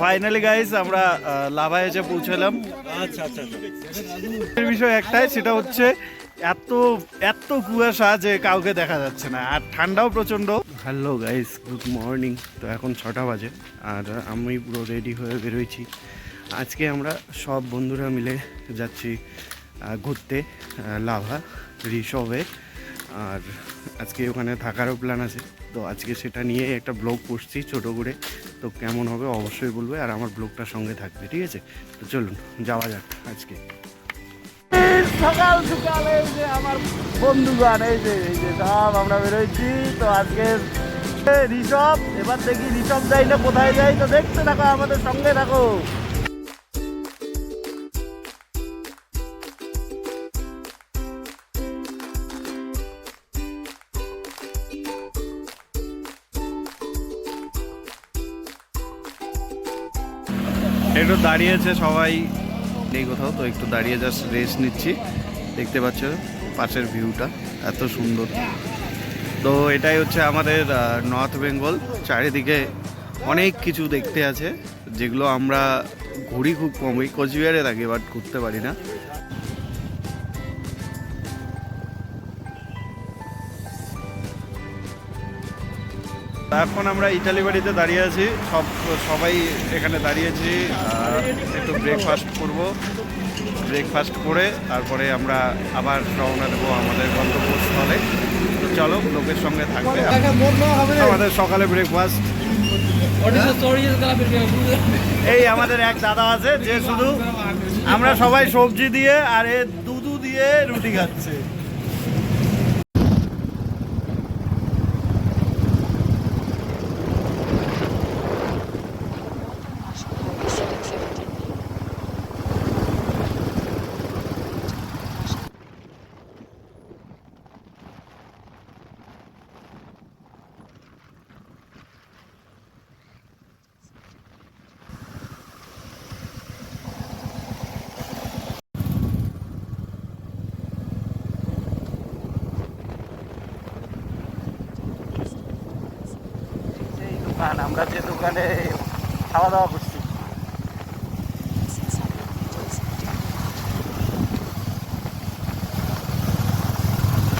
Finally guys আমরা লাভায় এসে পৌঁছালাম। আচ্ছা আচ্ছা এর বিষয় একটাই সেটা হচ্ছে এত এত কুয়াশা যে কাউকে দেখা যাচ্ছে না। আর ঠান্ডাও প্রচণ্ড হ্যালো গাইস গুড মর্নিং তো এখন ছটা বাজে আর আমি পুরো রেডি হয়ে বেরোইছি। আজকে আমরা সব বন্ধুরা মিলে যাচ্ছি ঘুরতে লাভা ঋষভে আর আজকে ওখানে থাকারও প্ল্যান আছে। তো আজকে সেটা নিয়ে একটা ব্লগ করছি ছোটো করে। তো কেমন হবে অবশ্যই বলবে আর আমার ব্লগটার সঙ্গে থাকবে, ঠিক আছে? তো চলুন, যাওয়া যাক আজকে। সকাল সকালে এই যে আমার বন্ধুগান এই যে এই যে সব আমরা বেরোইছি তো আজকে ঋষভ এবার দেখি ঋষভ যাই না কোথায় যাই। তো দেখতে থাকো, আমাদের সঙ্গে থাকো। একটু দাঁড়িয়েছে সবাই। নেই কোথাও, তো একটু দাঁড়িয়ে জাস্ট রেস্ট নিচ্ছি। দেখতে পাচ্ছ পাশের ভিউটা এত সুন্দর। তো এটাই হচ্ছে আমাদের নর্থ বেঙ্গল চারিদিকে অনেক কিছু দেখতে আছে, যেগুলো আমরা ঘুরি খুব কমই। কোচবিহারে থাকি বাট ঘুরতে পারি না। এখন আমরা ইটালি বাড়িতে দাঁড়িয়ে আছি। সব, সবাই এখানে দাঁড়িয়েছি একটু ব্রেকফাস্ট করব। ব্রেকফাস্ট করে তারপরে আমরা আবার রওনা দেবো আমাদের গন্তব্যস্থলে। তো চলো, লোকের সঙ্গে থাকবে। আমাদের সকালে ব্রেকফাস্ট এই আমাদের এক দাদা আছে, যে শুধু আমরা সবাই সবজি দিয়ে আর এ দুধু দিয়ে রুটি খাচ্ছে। দোকান আমরা যে দোকানে খাওয়া দাওয়া করছি।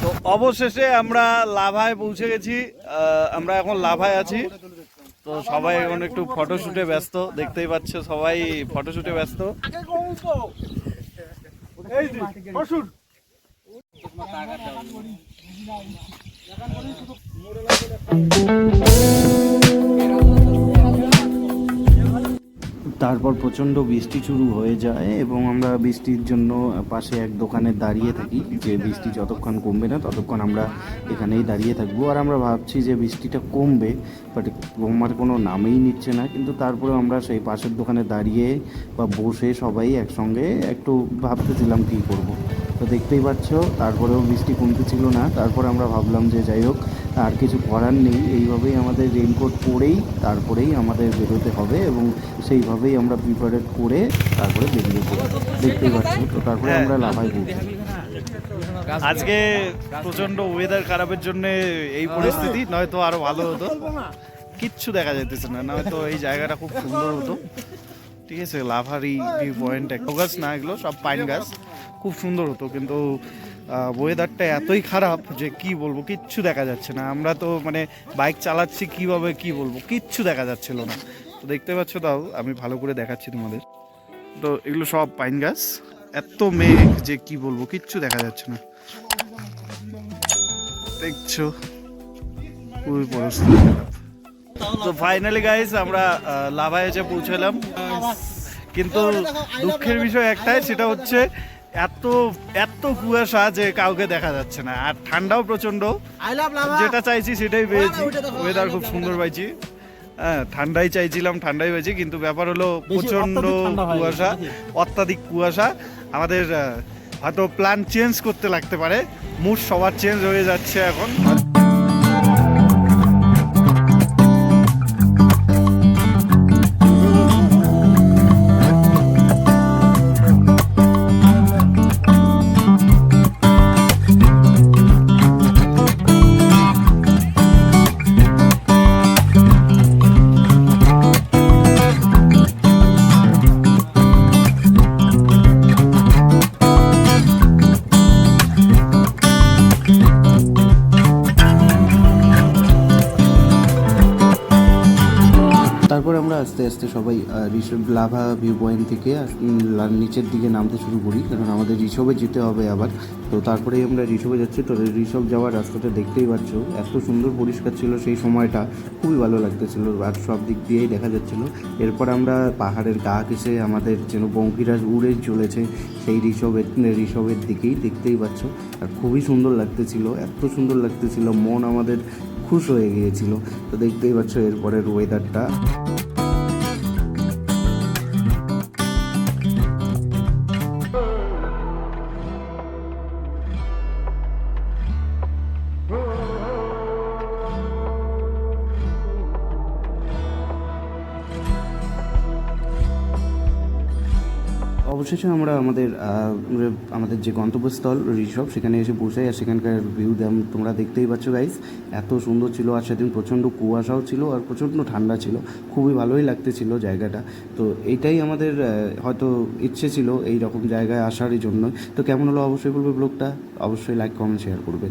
তো অবশেষে আমরা লাভায় পৌঁছে গেছি আমরা এখন লাভায় আছি। তো সবাই এখন একটু ফটোশুটে ব্যস্ত দেখতেই পাচ্ছ সবাই ফটোশুটে ব্যস্ত। তারপর প্রচণ্ড বৃষ্টি শুরু হয়ে যায় এবং আমরা বৃষ্টির জন্য পাশে এক দোকানে দাঁড়িয়ে থাকি। যে বৃষ্টি যতক্ষণ কমবে না ততক্ষণ আমরা এখানেই দাঁড়িয়ে থাকব। আর আমরা ভাবছি যে বৃষ্টিটা কমবে বাট কমার কোনো নামেই নিচ্ছে না। কিন্তু তারপরে আমরা সেই পাশের দোকানে দাঁড়িয়ে বা বসে সবাই একসঙ্গে একটু ভাবতেছিলাম কী করব। তো দেখতেই পাচ্ছ তারপরেও বৃষ্টি কমতে ছিল না তারপরে আমরা ভাবলাম যে যাই হোক আর কিছু করার নেই এইভাবেই আমাদের রেইনকোট পরেই তারপরেই আমাদের বেরোতে হবে এবং সেইভাবেই আমরা প্রিপারেট করে তারপরে বেরিয়ে পড়ব। দেখতেই পাচ্ছ তো তারপরে আমরা লাভাই পৌঁছি আজকে প্রচণ্ড ওয়েদার খারাপের জন্য এই পরিস্থিতি নয়তো আরও ভালো হতো। কিচ্ছু দেখা যাইতেছে না নয়তো এই জায়গাটা খুব সুন্দর হতো। ঠিক আছে লাভারি ভিউ পয়েন্ট গাছ না এগুলো সব পাইন গাছ। খুব সুন্দর হতো কিন্তু ওয়েদারটা এতই খারাপ যে কি বলব কিচ্ছু দেখা যাচ্ছে না। আমরা তো মানে বাইক চালাচ্ছি কীভাবে কি বলব কিচ্ছু দেখা যাচ্ছিল না। তো দেখতে পাচ্ছ তাও আমি ভালো করে দেখাচ্ছি তোমাদের। তো এগুলো সব পাইন গাছ। এত মেঘ যে কি বলব কিচ্ছু দেখা যাচ্ছে না। দেখছ? খুবই পরিস্থিতি খারাপ তো ফাইনালি গাইস আমরা লাভায় এসে পৌঁছালাম। কিন্তু দুঃখের বিষয় একটাই সেটা হচ্ছে এত এত কুয়াশা যে কাউকে দেখা যাচ্ছে না। আর ঠান্ডাও প্রচণ্ড যেটা চাইছি সেটাই পেয়েছি। ওয়েদার খুব সুন্দর পাইছি। হ্যাঁ ঠান্ডাই চাইছিলাম ঠান্ডাই পেয়েছি কিন্তু ব্যাপার হলো প্রচণ্ড কুয়াশা অত্যাধিক কুয়াশা। আমাদের হয়তো প্ল্যান চেঞ্জ করতে লাগতে পারে। মুড সবার চেঞ্জ হয়ে যাচ্ছে এখন। আস্তে আস্তে সবাই লাভা ভিউ পয়েন্ট থেকে নিচের দিকে নামতে শুরু করি, কারণ আমাদের ঋষভে যেতে হবে আবার। তো তারপরেই আমরা ঋষভে যাচ্ছি, তো ঋষভ যাওয়ার রাস্তাটা দেখতেই পাচ্ছ, এত সুন্দর পরিষ্কার ছিল সেই সময়টা, খুবই ভালো লাগতেছিল, আর সব দিক দিয়েই দেখা যাচ্ছিল। এরপর আমরা পাহাড়ের গা ঘেসে আমাদের যেন বঙ্কিরাজ উড়ে চলেছে, সেই ঋষভের ঋষভের দিকেই দেখতেই পাচ্ছ। আর খুবই সুন্দর লাগতেছিল, এত সুন্দর লাগতেছিল, মন আমাদের খুশ হয়ে গিয়েছিল। তো দেখতেই পাচ্ছ এরপরের ওয়েদারটা অবশেষে আমরা আমাদের আমাদের যে গন্তব্যস্থল ঋষভ সেখানে এসে পৌঁছাই। আর সেখানকার ভিউ দাম, তোমরা দেখতেই পাচ্ছ গাইস এত সুন্দর ছিল। আর সেদিন প্রচণ্ড কুয়াশাও ছিল আর প্রচণ্ড ঠান্ডা ছিল। খুবই ভালোই লাগতেছিল জায়গাটা। তো এইটাই আমাদের হয়তো ইচ্ছে ছিল এই রকম জায়গায় আসারই জন্য তো কেমন হলো? অবশ্যই বলবে ব্লগটা। অবশ্যই লাইক কমেন্ট শেয়ার করবে।